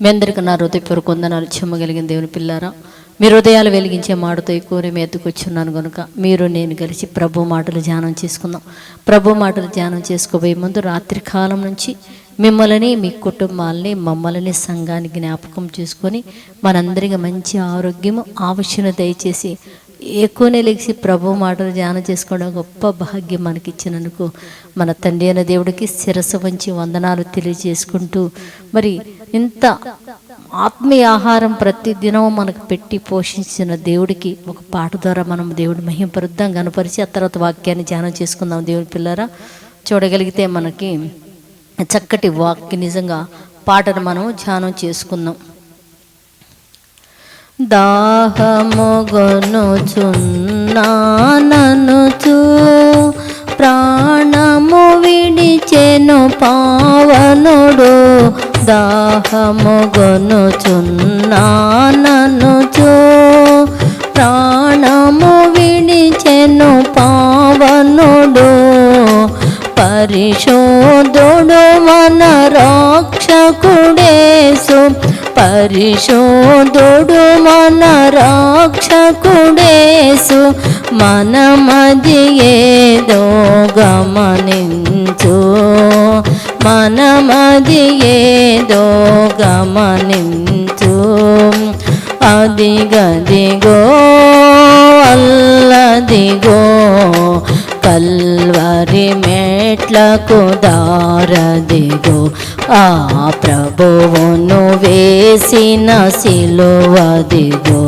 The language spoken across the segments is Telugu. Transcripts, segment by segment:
మీ అందరికీ నా హృదయపూర్వక వందనాలు చెమ్మగలిగిన దేవుని పిల్లారా. మీ హృదయాలు వెలిగించే మాటతో ఎక్కువనే మీ ఎత్తుకొచ్చున్నాను కనుక మీరు నేను కలిసి ప్రభు మాటలు ధ్యానం చేసుకుందాం. ప్రభు మాటలు ధ్యానం చేసుకోబోయే ముందు రాత్రి కాలం నుంచి మిమ్మల్ని మీ కుటుంబాలని మమ్మల్ని సంఘాన్ని జ్ఞాపకం చేసుకొని మనందరికీ మంచి ఆరోగ్యము ఆవశ్యన దయచేసి ఎక్కువనే లేచి ప్రభు మాటలు ధ్యానం చేసుకోవడం గొప్ప భాగ్యం మనకి ఇచ్చినందుకు మన తండ్రి అయిన దేవుడికి శిరస్సు వంచి వందనాలు తెలియజేసుకుంటూ మరి ఇంత ఆత్మీయ ఆహారం ప్రతి దినం మనకు పెట్టి పోషించిన దేవుడికి ఒక పాట ద్వారా మనం దేవుడి మహింపరుద్దాం గనపరిచి ఆ తర్వాత వాక్యాన్ని ధ్యానం చేసుకుందాం. దేవుడి పిల్లరా చూడగలిగితే మనకి చక్కటి వాక్య నిజంగా పాటను మనం ధ్యానం చేసుకుందాం. దాహముగొనుచున్నాననుచు ప్రాణము విడిచెను పావనుడు దాహముగొనుచున్నాననుచు ప్రాణము విడిచెను పావనుడు పరిశోధుడు మన రాక్షకుడేసు పరిశోధుడు మన రాక్షకుడేసు మనమది ఏదో గమనించు మనమది ఏదో గమనించు అదిగదిగో మెట్లకు దారదిగో. ఆ ప్రభువును వేసిన సిలువదిగో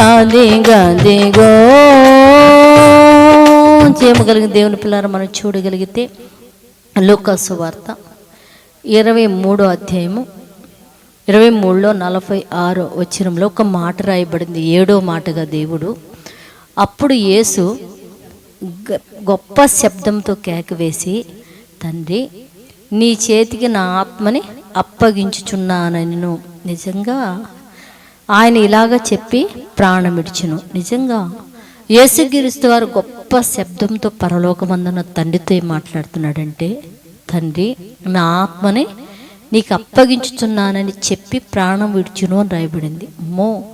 అదిగదిగో. చేయగలిగిన దేవుని పిల్లలు మనం చూడగలిగితే లూకాసు వార్త ఇరవై మూడో అధ్యాయము ఇరవై మూడులో నలభై ఆరో వచ్చినంలో ఒక మాట రాయబడింది. ఏడో మాటగా దేవుడు అప్పుడు యేసు గొప్ప శబ్దంతో కేక వేసి తండ్రి నీ చేతికి నా ఆత్మని అప్పగించుచున్నానను నిజంగా ఆయన ఇలాగ చెప్పి ప్రాణమిడిచును. నిజంగా యేసుగిరిస్తు వారు గొప్ప శబ్దంతో పరలోకమందున తండ్రితో ఏం మాట్లాడుతున్నాడంటే తండ్రి నా ఆత్మని నీకు అప్పగించుతున్నానని చెప్పి ప్రాణం విడిచును అని రాయబడింది. మో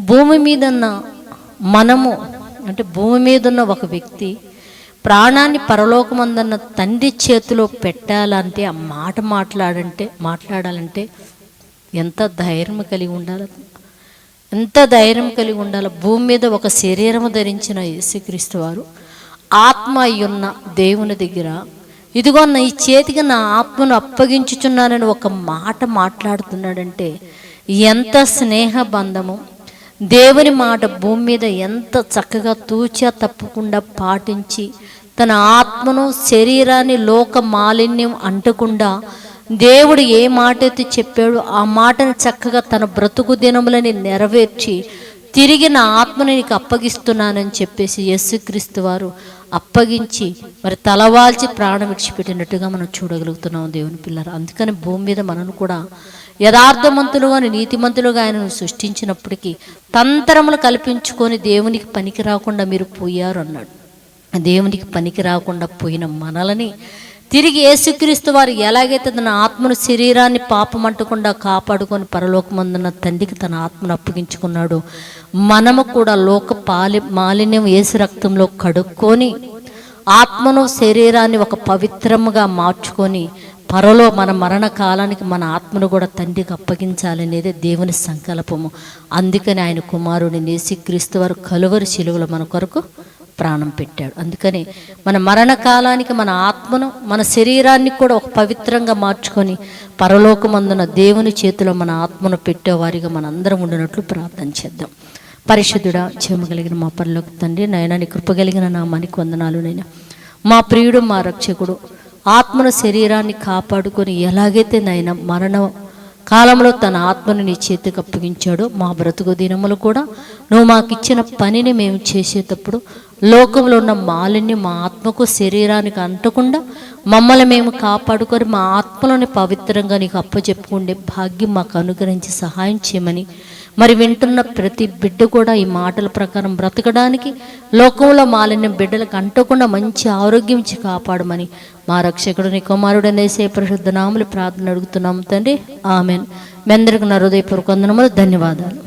భూమి మీదన్న మనము అంటే భూమి మీద ఉన్న ఒక వ్యక్తి ప్రాణాన్ని పరలోకమందన్న తండ్రి చేతిలో పెట్టాలంటే ఆ మాట మాట్లాడంటే మాట్లాడాలంటే ఎంత ధైర్యం కలిగి ఉండాలి ఎంత ధైర్యం కలిగి ఉండాలి? భూమి మీద ఒక శరీరము ధరించిన యేసుక్రీస్తు వారు ఆత్మ అయ్యున్న దేవుని దగ్గర ఇదిగో నా ఈ చేతికి నా ఆత్మను అప్పగించుచున్నానని ఒక మాట మాట్లాడుతున్నాడంటే ఎంత స్నేహ బంధము దేవుని మాట భూమి మీద ఎంత చక్కగా తూచా తప్పకుండా పాటించి తన ఆత్మను శరీరాన్ని లోక మాలిన్యం అంటకుండా దేవుడు ఏ మాట అయితే చెప్పాడో ఆ మాటను చక్కగా తన బ్రతుకు దినములని నెరవేర్చి తిరిగి నా ఆత్మని నీకు అప్పగిస్తున్నానని చెప్పేసి యేసుక్రీస్తు వారు అప్పగించి మరి తలవాల్చి ప్రాణం విడిచిపెట్టినట్టుగా మనం చూడగలుగుతున్నాం దేవుని పిల్లలు అందుకని భూమి మీద మనను కూడా యథార్థమంతులుగా నీతిమంతులుగా ఆయనను సృష్టించినప్పటికీ తంత్రములు కల్పించుకొని దేవునికి పనికి రాకుండా మీరు పోయారు అన్నాడు. దేవునికి పనికి రాకుండా పోయిన మనలని తిరిగి యేసుక్రీస్తు వారు ఎలాగైతే తన ఆత్మను శరీరాన్ని పాపమంటకుండా కాపాడుకొని పరలోకమందున్న తండ్రికి తన ఆత్మను అప్పగించుకున్నాడు మనము కూడా లోక పాలి మాలిన్యం ఏసు రక్తంలో కడుక్కొని ఆత్మను శరీరాన్ని ఒక పవిత్రముగా మార్చుకొని పరలో మన మరణ కాలానికి మన ఆత్మను కూడా తండ్రికి అప్పగించాలనేదే దేవుని సంకల్పము. అందుకని ఆయన కుమారుని నేసిక్రీస్తు వారు కలువరి శిలువలు మన కొరకు ప్రాణం పెట్టాడు. అందుకని మన మరణకాలానికి మన ఆత్మను మన శరీరాన్ని కూడా ఒక పవిత్రంగా మార్చుకొని పరలోకమందున దేవుని చేతిలో మన ఆత్మను పెట్టేవారిగా మన అందరం ఉండినట్లు ప్రార్థన చేద్దాం. పరిశుద్ధుడా చేమగలిగిన మా పనిలోకి తండ్రి నైనా నీ కృపగలిగిన నా మనికి వందనాలు నైనా మా ప్రియుడు మా రక్షకుడు ఆత్మను శరీరాన్ని కాపాడుకొని ఎలాగైతే నాయన మరణ కాలంలో తన ఆత్మను నీ చేతికి అప్పగించాడో మా బ్రతుకు దినములు కూడా నువ్వు మాకు ఇచ్చిన పనిని మేము చేసేటప్పుడు లోకంలో ఉన్న మాలిన్యం మా ఆత్మకు శరీరానికి అంటకుండా మమ్మల్ని మేము కాపాడుకొని మా ఆత్మలోని పవిత్రంగా నీకు అప్పచెప్పుకుండే భాగ్యం మాకు అనుగ్రహించి సహాయం చేయమని మరి వింటున్న ప్రతి బిడ్డ కూడా ఈ మాటల ప్రకారం బ్రతకడానికి లోకంలో మాలిన్యం బిడ్డలకు అంటకుండా మంచి ఆరోగ్యం ఇచ్చి కాపాడమని మా రక్షకుడిని కుమారుడు నేసే పరిశుద్ధ నాములు ప్రార్థన అడుగుతున్నాం తండ్రి. ఆమెన్. మీ అందరికి నా హృదయపూర్వక వందనములు. ధన్యవాదాలు.